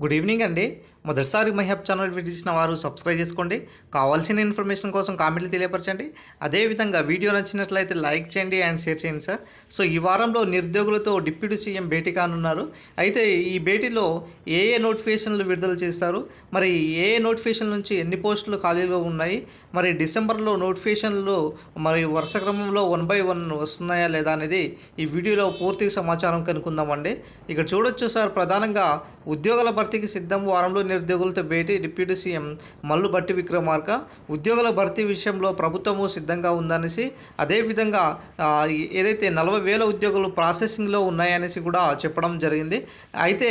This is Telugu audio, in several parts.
గుడ్ ఈవినింగ్ అండి. మొదటిసారి మహిళ ఛానల్ విడిచిన వారు సబ్స్క్రైబ్ చేసుకోండి. కావాల్సిన ఇన్ఫర్మేషన్ కోసం కామెంట్లు తెలియపరచండి. అదేవిధంగా వీడియో నచ్చినట్లయితే లైక్ చేయండి అండ్ షేర్ చేయండి సార్. సో ఈ వారంలో నిరుద్యోగులతో డిప్యూటీ సీఎం భేటీ కానున్నారు. అయితే ఈ భేటీలో ఏ ఏ నోటిఫికేషన్లు విడుదల చేస్తారు మరి ఏ ఏ నోటిఫికేషన్ నుంచి ఎన్ని పోస్టులు ఖాళీలో ఉన్నాయి? మరి డిసెంబర్లో నోటిఫికేషన్లు మరి వరుస క్రమంలో వన్ బై వన్ వస్తున్నాయా లేదా అనేది ఈ వీడియోలో పూర్తి సమాచారం కనుక్కుందామండి. ఇక్కడ చూడొచ్చు సార్ ప్రధానంగా ఉద్యోగాల భర్తీకి సిద్ధం వారంలో నిరుద్యోగులతో భేటీ డిప్యూటీ సీఎం మల్లుబట్టి విక్రమార్క ఉద్యోగుల భర్తీ విషయంలో ప్రభుత్వము సిద్ధంగా ఉందనేసి అదేవిధంగా ఏదైతే నలభై వేల ఉద్యోగులు ప్రాసెసింగ్లో ఉన్నాయనేసి కూడా చెప్పడం జరిగింది. అయితే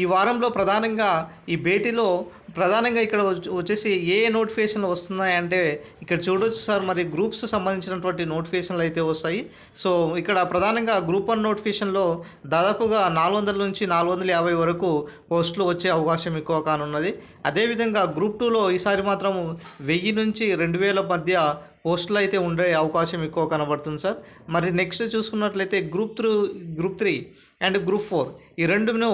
ఈ వారంలో ప్రధానంగా ఈ భేటీలో ప్రధానంగా ఇక్కడ వచ్చి- వచ్చేసి ఏ ఏ నోటిఫికేషన్లు వస్తున్నాయంటే ఇక్కడ చూడొచ్చు సార్ మరి గ్రూప్స్ సంబంధించినటువంటి నోటిఫికేషన్లు అయితే వస్తాయి. సో ఇక్కడ ప్రధానంగా గ్రూప్ వన్ నోటిఫికేషన్లో దాదాపుగా నాలుగు వందల నుంచి నాలుగు వందల యాభై వరకు పోస్టులు వచ్చే అవకాశం ఎక్కువ కానున్నది. అదేవిధంగా గ్రూప్ టూలో ఈసారి మాత్రం వెయ్యి నుంచి రెండు వేల మధ్య పోస్టులు అయితే ఉండే అవకాశం ఎక్కువ కనబడుతుంది సార్. మరి నెక్స్ట్ చూసుకున్నట్లయితే group through group three and group four ఈ రెండును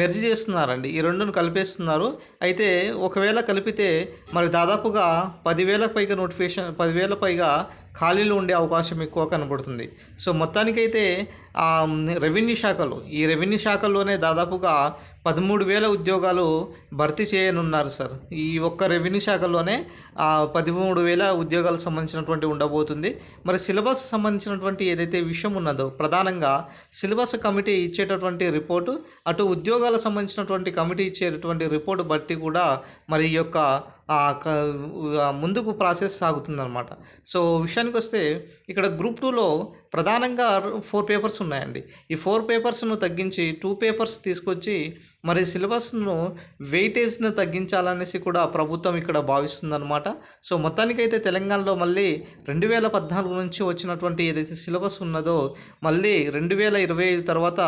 మెర్జ్ చేస్తున్నారండి. ఈ రెండును కలిపేస్తున్నారు. అయితే ఒకవేళ కలిపితే మరి దాదాపుగా పదివేల పైగా నోటిఫికేషన్ పదివేల పైగా ఖాళీలు ఉండే అవకాశం ఎక్కువ కనబడుతుంది. సో మొత్తానికైతే రెవెన్యూ శాఖలో ఈ రెవెన్యూ శాఖల్లోనే దాదాపుగా పదమూడు వేల ఉద్యోగాలు భర్తీ చేయనున్నారు సార్. ఈ ఒక్క రెవెన్యూ శాఖలోనే పదమూడు వేల ఉద్యోగాలకు సంబంధించినటువంటి ఉండబోతుంది. మరి సిలబస్ సంబంధించినటువంటి ఏదైతే విషయం ఉన్నదో ప్రధానంగా సిలబస్ కమిటీ ఇచ్చేటటువంటి రిపోర్టు అటు ఉద్యోగాలకు సంబంధించినటువంటి కమిటీ ఇచ్చేటటువంటి రిపోర్టు బట్టి కూడా మరి ఈ యొక్క ముందుకు ప్రాసెస్ సాగుతుందన్నమాట. సో విషయానికి వస్తే ఇక్కడ గ్రూప్ టూలో ప్రధానంగా ఫోర్ పేపర్స్ ఉన్నాయండి. ఈ ఫోర్ పేపర్స్ను తగ్గించి టూ పేపర్స్ తీసుకొచ్చి మరి సిలబస్ను వెయిటేజ్ను తగ్గించాలనేసి కూడా ప్రభుత్వం ఇక్కడ భావిస్తుందన్నమాట. సో మొత్తానికైతే తెలంగాణలో మళ్ళీ రెండు వేల పద్నాలుగు నుంచి వచ్చినటువంటి ఏదైతే సిలబస్ ఉన్నదో మళ్ళీ రెండు వేల ఇరవై ఐదు తర్వాత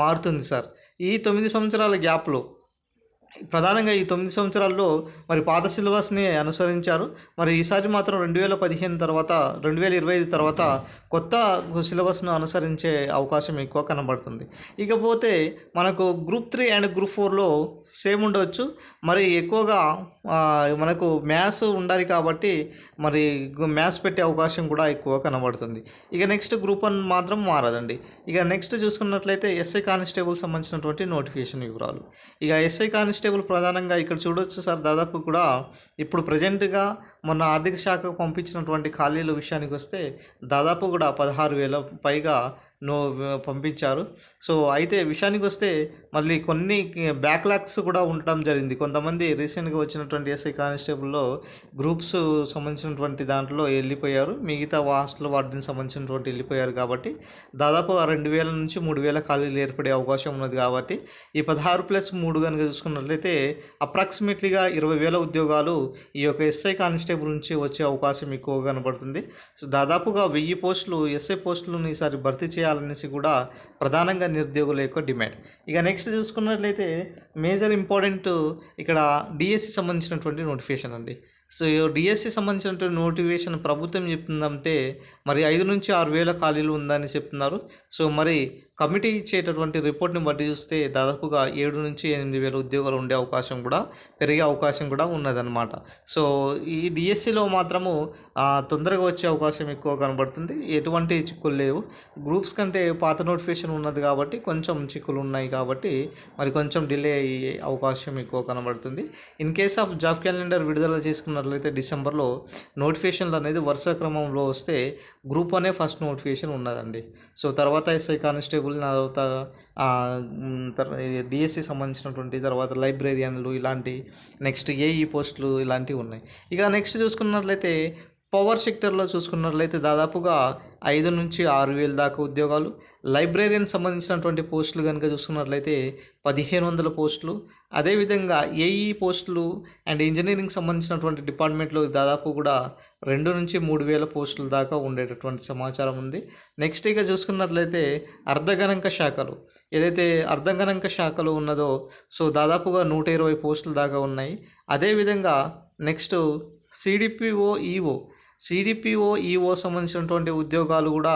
మారుతుంది సార్. ఈ తొమ్మిది సంవత్సరాల గ్యాప్లో ప్రధానంగా ఈ తొమ్మిది సంవత్సరాల్లో మరి పాత సిలబస్ని అనుసరించారు. మరి ఈసారి మాత్రం రెండు వేల పదిహేను తర్వాత రెండు వేల ఇరవై ఐదు తర్వాత కొత్త సిలబస్ను అనుసరించే అవకాశం ఎక్కువ కనబడుతుంది. ఇకపోతే మనకు గ్రూప్ త్రీ అండ్ గ్రూప్ ఫోర్లో సేమ్ ఉండవచ్చు మరి ఎక్కువగా మనకు మ్యాథ్స్ ఉండాలి కాబట్టి మరి మ్యాథ్స్ పెట్టే అవకాశం కూడా ఎక్కువ కనబడుతుంది. ఇక నెక్స్ట్ గ్రూప్ వన్ మాత్రం మారదండి. ఇక నెక్స్ట్ చూసుకున్నట్లయితే ఎస్ఐ కానిస్టేబుల్ సంబంధించినటువంటి నోటిఫికేషన్ వివరాలు. ఇక ఎస్ఐ కానిస్టేబుల్ ప్రధానంగా ఇక్కడ చూడొచ్చు సార్. దాదాపు కూడా ఇప్పుడు ప్రజెంట్గా మొన్న ఆర్థిక శాఖకు పంపించినటువంటి ఖాళీల విషయానికి వస్తే దాదాపు కూడా పదహారు వేల పైగా పంపించారు. సో అయితే విషయానికి వస్తే మళ్ళీ కొన్ని బ్యాక్లాగ్స్ కూడా ఉండటం జరిగింది. కొంతమంది రీసెంట్గా వచ్చినటువంటి ఎస్ఐ కానిస్టేబుల్లో గ్రూప్స్ సంబంధించినటువంటి దాంట్లో వెళ్ళిపోయారు. మిగతా హాస్టల్ వార్డుని సంబంధించినటువంటి వెళ్ళిపోయారు కాబట్టి దాదాపు రెండు వేల నుంచి మూడు వేల ఖాళీలు ఏర్పడే అవకాశం ఉన్నది కాబట్టి ఈ పదహారు ప్లస్ మూడు కనుక చూసుకున్నట్లయితే అప్రాక్సిమేట్లీగా ఇరవై వేల ఉద్యోగాలు ఈ యొక్క ఎస్ఐ కానిస్టేబుల్ నుంచి వచ్చే అవకాశం ఎక్కువగా కనబడుతుంది. సో దాదాపుగా వెయ్యి పోస్టులు ఎస్ఐ పోస్టులను ఈసారి భర్తీ చేయాలి చేయాలనేసి కూడా ప్రధానంగా నిరుద్యోగుల యొక్క డిమాండ్. ఇక నెక్స్ట్ చూసుకున్నట్లయితే మేజర్ ఇంపార్టెంట్ ఇక్కడ డిఎస్సి సంబంధించినటువంటి నోటిఫికేషన్ అండి. సో డిఎస్సి సంబంధించినటువంటి నోటిఫికేషన్ ప్రభుత్వం చెప్తుందంటే మరి ఐదు నుంచి ఆరు వేల ఖాళీలు ఉందని చెప్తున్నారు. సో మరి కమిటీ ఇచ్చేటటువంటి రిపోర్ట్ని బట్టి చూస్తే దాదాపుగా ఏడు నుంచి ఎనిమిది వేల ఉద్యోగాలు ఉండే అవకాశం కూడా పెరిగే అవకాశం కూడా ఉన్నదన్నమాట. సో ఈ డిఎస్సిలో మాత్రము తొందరగా వచ్చే అవకాశం ఎక్కువ కనబడుతుంది. ఎటువంటి చిక్కులు లేవు. గ్రూప్స్ కంటే పాత నోటిఫికేషన్ ఉన్నది కాబట్టి కొంచెం చిక్కులు ఉన్నాయి కాబట్టి మరి కొంచెం డిలే అయ్యే అవకాశం ఎక్కువ కనబడుతుంది. In case of job calendar విడుదల చేసుకున్న చూసుకున్నట్లయితే డిసెంబర్లో నోటిఫికేషన్లు అనేది వరుస క్రమంలో వస్తే గ్రూప్ అనే ఫస్ట్ నోటిఫికేషన్ ఉన్నదండి. సో తర్వాత ఎస్ఐ కానిస్టేబుల్ తర్వాత డిఎస్సి సంబంధించినటువంటి తర్వాత లైబ్రేరియన్లు ఇలాంటి నెక్స్ట్ ఏఈ పోస్టులు ఇలాంటివి ఉన్నాయి. ఇక నెక్స్ట్ చూసుకున్నట్లయితే పవర్ సెక్టర్లో చూసుకున్నట్లయితే దాదాపుగా ఐదు నుంచి ఆరు వేల దాకా ఉద్యోగాలు. లైబ్రేరియన్ సంబంధించినటువంటి పోస్టులు కనుక చూసుకున్నట్లయితే పదిహేను వందల పోస్టులు. అదేవిధంగా ఏఈ పోస్టులు అండ్ ఇంజనీరింగ్ సంబంధించినటువంటి డిపార్ట్మెంట్లో దాదాపు కూడా రెండు నుంచి మూడు వేల పోస్టుల దాకా ఉండేటటువంటి సమాచారం ఉంది. నెక్స్ట్ ఇక చూసుకున్నట్లయితే అర్ధగణాంక శాఖలు. ఏదైతే అర్ధగణాంక శాఖలు ఉన్నదో సో దాదాపుగా నూట ఇరవై పోస్టుల దాకా ఉన్నాయి. అదేవిధంగా next CDPO EO CDPO EO సంబంధించినటువంటి ఉద్యోగాలు కూడా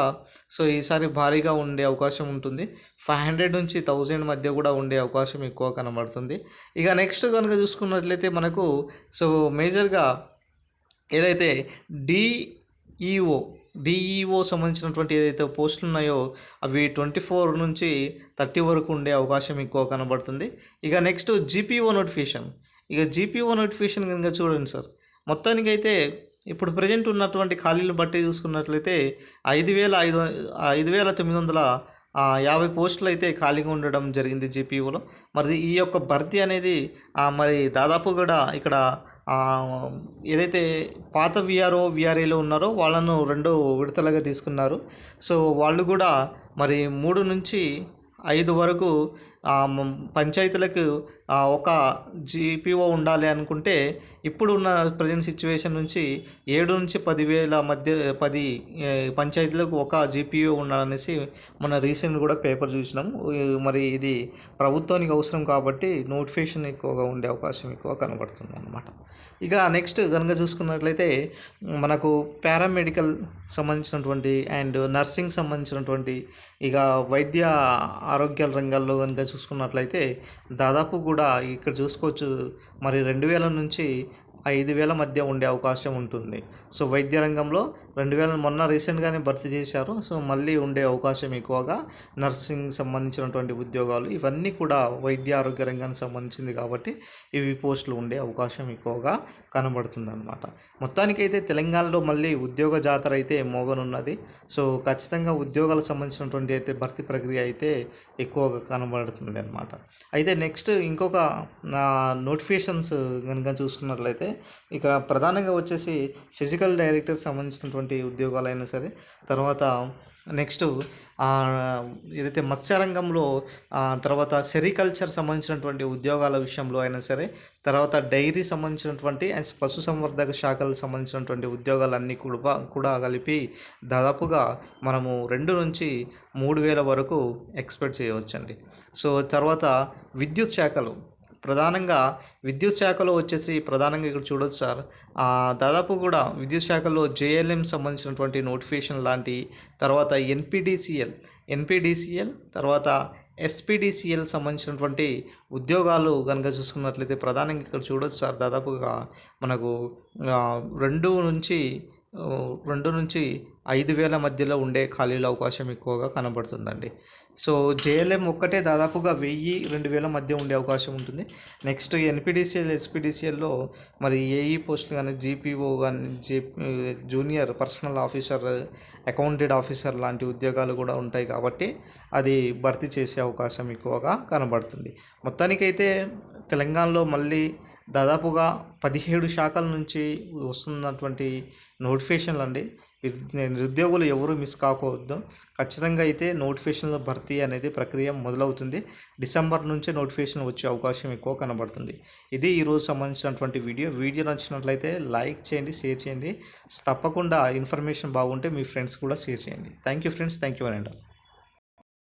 సో ఈసారి భారీగా ఉండే అవకాశం ఉంటుంది. ఫైవ్ హండ్రెడ్ నుంచి థౌజండ్ మధ్య కూడా ఉండే అవకాశం ఎక్కువ కనబడుతుంది. ఇక నెక్స్ట్ కనుక చూసుకున్నట్లయితే మనకు సో మేజర్గా ఏదైతే డిఈఓ డిఈఓ సంబంధించినటువంటి ఏదైతే పోస్టులు ఉన్నాయో అవి ట్వంటీ ఫోర్ నుంచి థర్టీ వరకు ఉండే అవకాశం ఎక్కువ కనబడుతుంది. ఇక నెక్స్ట్ జీపీఓ నోటిఫికేషన్. ఇక జీపీఓ నోటిఫికేషన్ కనుక చూడండి సార్. మొత్తానికైతే ఇప్పుడు ప్రజెంట్ ఉన్నటువంటి ఖాళీలు బట్టి చూసుకున్నట్లయితే ఐదు వేల ఐదు ఐదు వేల తొమ్మిది వందల యాభై పోస్టులు అయితే ఖాళీగా ఉండడం జరిగింది జీపీఓలో మరి ఈ యొక్క భర్తీ అనేది మరి దాదాపు కూడా ఇక్కడ ఏదైతే పాత విఆర్ఓ విఆర్ఏలో ఉన్నారో వాళ్ళను రెండు విడతలుగా తీసుకున్నారు. సో వాళ్ళు కూడా మరి మూడు నుంచి ఐదు వరకు పంచాయతీలకు ఒక జీపీఓ ఉండాలి అనుకుంటే ఇప్పుడున్న ప్రజెంట్ సిచ్యువేషన్ నుంచి ఏడు నుంచి పదివేల మధ్య పది పంచాయతీలకు ఒక జీపీఓ ఉండాలనేసి మన రీసెంట్ కూడా పేపర్ చూసినాం. మరి ఇది ప్రభుత్వానికి అవసరం కాబట్టి నోటిఫికేషన్ ఎక్కువగా ఉండే అవకాశం ఎక్కువ కనబడుతుంది అనమాట ఇక నెక్స్ట్ కనుక చూసుకున్నట్లయితే మనకు పారామెడికల్ సంబంధించినటువంటి అండ్ నర్సింగ్ సంబంధించినటువంటి ఇక వైద్య ఆరోగ్య రంగాల్లో కనుక చూసుకున్నట్లయితే దాదాపు కూడా ఇక్కడ చూసుకోవచ్చు. మరి రెండు వేల నుంచి ఐదు వేల మధ్య ఉండే అవకాశం ఉంటుంది. సో వైద్య రంగంలో రెండు వేల మొన్న రీసెంట్గానే భర్తీ చేశారు. సో మళ్ళీ ఉండే అవకాశం ఎక్కువగా నర్సింగ్ సంబంధించినటువంటి ఉద్యోగాలు ఇవన్నీ కూడా వైద్య ఆరోగ్య రంగానికి సంబంధించింది కాబట్టి ఇవి పోస్టులు ఉండే అవకాశం ఎక్కువగా కనబడుతుంది అనమాట మొత్తానికైతే తెలంగాణలో మళ్ళీ ఉద్యోగ జాతర అయితే మోగనున్నది. సో ఖచ్చితంగా ఉద్యోగాలకు సంబంధించినటువంటి అయితే భర్తీ ప్రక్రియ అయితే ఎక్కువగా కనబడుతుంది అనమాట అయితే నెక్స్ట్ ఇంకొక నోటిఫికేషన్స్ కనుక చూసుకున్నట్లయితే ఇక ప్రధానంగా వచ్చేసి ఫిజికల్ డైరెక్టర్ సంబంధించినటువంటి ఉద్యోగాలైనా సరే తర్వాత నెక్స్ట్ ఏదైతే మత్స్యరంగంలో తర్వాత సెరికల్చర్ సంబంధించినటువంటి ఉద్యోగాల విషయంలో అయినా సరే తర్వాత డైరీ సంబంధించినటువంటి అండ్ పశు సంవర్ధక శాఖలకు సంబంధించినటువంటి ఉద్యోగాలన్నీ కూడా కూడా కలిపి దాదాపుగా మనము రెండు నుంచి మూడు వేల వరకు ఎక్స్పెక్ట్ చేయవచ్చండి. సో తర్వాత విద్యుత్ శాఖలు ప్రధానంగా విద్యుత్ శాఖలో వచ్చేసి ప్రధానంగా ఇక్కడ చూడొచ్చు సార్. దాదాపు కూడా విద్యుత్ శాఖలో జేఎల్ఎం సంబంధించినటువంటి నోటిఫికేషన్ లాంటి తర్వాత ఎన్పిడిసిఎల్ ఎన్పిడిసిఎల్ తర్వాత ఎస్పిడిసిఎల్ సంబంధించినటువంటి ఉద్యోగాలు కనుక చూసుకున్నట్లయితే ప్రధానంగా ఇక్కడ చూడొచ్చు సార్. దాదాపుగా మనకు రెండు నుంచి రెండు నుంచి ఐదు వేల మధ్యలో ఉండే ఖాళీల అవకాశం ఎక్కువగా కనబడుతుందండి. సో జేఎల్ఎం ఒక్కటే దాదాపుగా వెయ్యి రెండు వేల మధ్య ఉండే అవకాశం ఉంటుంది. నెక్స్ట్ ఎన్పిడిసిఎల్ ఎస్పిడిసిఎల్లో మరి ఏఈ పోస్టులు కానీ జీపీఓ కానీ J junior personnel officer accounted officer లాంటి ఉద్యోగాలు కూడా ఉంటాయి కాబట్టి అది భర్తీ చేసే అవకాశం ఎక్కువగా కనబడుతుంది. మొత్తానికైతే తెలంగాణలో మళ్ళీ దాదాపుగా పదిహేడు శాఖల నుంచి వస్తున్నటువంటి నోటిఫికేషన్లు అండి నిరుద్యోగులు ఎవరు మిస్ కాకూడదు. ఖచ్చితంగా అయితే నోటిఫికేషన్ల భర్తీ అనేది ప్రక్రియ మొదలవుతుంది. డిసెంబర్ నుంచే నోటిఫికేషన్ వచ్చే అవకాశం ఎక్కువ కనబడుతుంది. ఇది ఈరోజు సంబంధించినటువంటి వీడియో. వీడియో నచ్చినట్లయితే లైక్ చేయండి షేర్ చేయండి. తప్పకుండా ఇన్ఫర్మేషన్ బాగుంటే మీ ఫ్రెండ్స్ కూడా షేర్ చేయండి. Thank you friends. Thank you అండి